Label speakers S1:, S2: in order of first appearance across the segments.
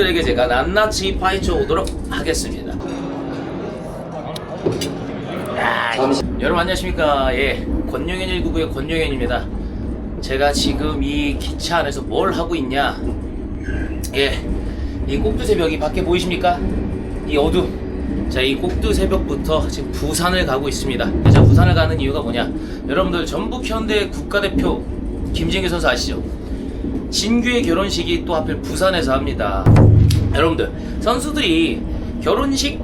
S1: 여러분들에게 제가 낱낱이 파헤쳐 오도록 하겠습니다. 야, 여러분 안녕하십니까? 예, 권용현 199의 권용현입니다. 제가 지금 이 기차 안에서 뭘 하고 있냐? 예, 이 꼭두 새벽이 밖에 보이십니까? 이 어둠. 자, 이 꼭두 새벽부터 지금 부산을 가고 있습니다. 제가 부산을 가는 이유가 뭐냐? 여러분들 전북 현대 국가대표 김진규 선수 아시죠? 진규의 결혼식이 또 하필 부산에서 합니다. 여러분들 선수들이 결혼식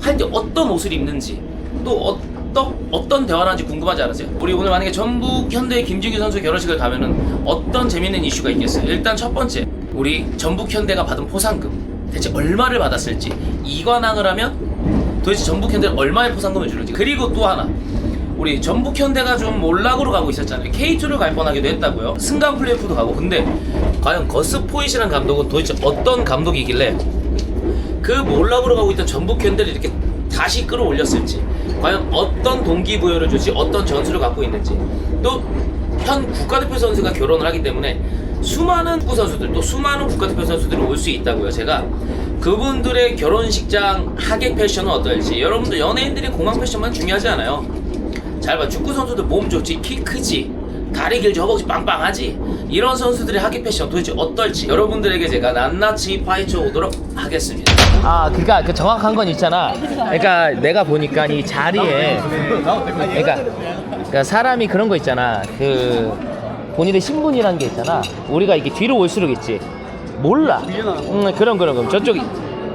S1: 할 때 어떤 옷을 입는지 또 어떤 어떤 대화를 하는지 궁금하지 않으세요? 우리 오늘 만약에 전북 현대 김진규 선수 결혼식을 가면은 어떤 재밌는 이슈가 있겠어요? 일단 첫 번째 우리 전북 현대가 받은 포상금 대체 얼마를 받았을지 이관왕을 하면 도대체 전북 현대는 얼마의 포상금을 주는지 그리고 또 하나 우리 전북 현대가 좀 몰락으로 가고 있었잖아요. K2를 갈 뻔하기도 했다고요. 승강 플레이오프도 가고. 근데 과연 거스 포이시라는 감독은 도대체 어떤 감독이길래 그 몰락으로 가고 있던 전북 현대를 이렇게 다시 끌어올렸을지 과연 어떤 동기부여를 주지 어떤 전술을 갖고 있는지 또 현 국가대표 선수가 결혼을 하기 때문에 수많은 축구 선수들 또 수많은 국가대표 선수들이 올 수 있다고요 제가 그분들의 결혼식장 하객 패션은 어떨지 여러분들 연예인들이 공항 패션만 중요하지 않아요 잘 봐. 축구 선수들 몸 좋지, 키 크지, 다리 길지, 허벅지 빵빵하지. 이런 선수들의 하기 패션 도대체 어떨지 여러분들에게 제가 낱낱이 파헤쳐 오도록 하겠습니다. 아, 그러니까 그 정확한 건 있잖아. 그러니까 내가 보니까 이 자리에 그러니까, 그러니까 사람이 그런 거 있잖아. 그 본인의 신분이라는 게 있잖아. 우리가 이렇게 뒤로 올수록 있지. 몰라. 음, 그런 그런 그런 저쪽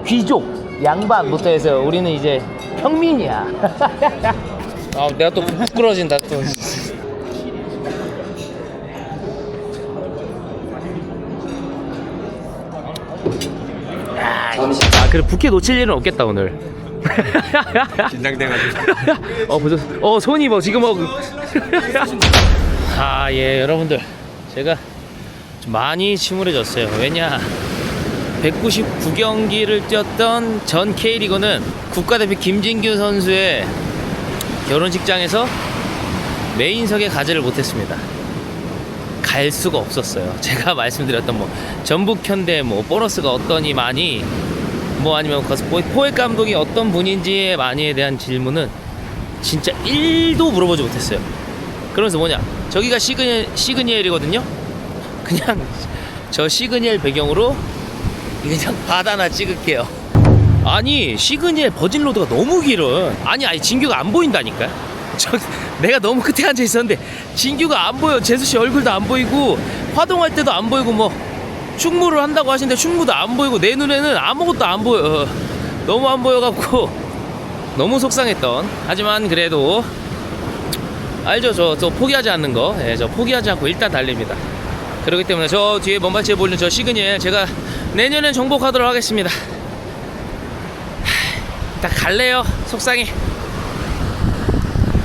S1: 귀족 양반부터 해서 우리는 이제 평민이야. 아, 내가 또 부끄러진다 또. 아, 그래 부캐 놓칠 일은 없겠다 오늘.
S2: 긴장돼가지고
S1: 어, 보죠. 어, 손이 뭐 지금 뭐. 아, 예, 여러분들. 제가 좀 많이 침울해졌어요. 왜냐? 199경기를 뛰었던 전 K리그는 국가대표 김진규 선수의 결혼식장에서 메인석에 가지를 못했습니다. 갈 수가 없었어요. 제가 말씀드렸던 뭐 전북 현대 뭐 보너스가 어떠니 많이 뭐 아니면 그 포- 포획 감독이 어떤 분인지에 많이에 대한 질문은 진짜 1도 물어보지 못했어요. 그러면서 뭐냐? 저기가 시그니, 시그니엘이거든요. 그냥 저 시그니엘 배경으로 그냥 바다나 찍을게요. 아니 시그니엘 버진 로드가 너무 길어. 아니 아니 진규가 안 보인다니까. 저 내가 너무 끝에 앉아 있었는데 진규가 안 보여. 재수 씨 얼굴도 안 보이고 화동할 때도 안 보이고 뭐 충무를 한다고 하시는데 충무도 안 보이고 내 눈에는 아무것도 안 보여. 어, 너무 안 보여갖고 너무 속상했던. 하지만 그래도 알죠 저, 저 포기하지 않는 거. 예, 저 포기하지 않고 일단 달립니다. 그렇기 때문에 저 뒤에 먼발치에 보이는 저 시그니엘 제가 내년엔 정복하도록 하겠습니다. 갈래요. 속상해.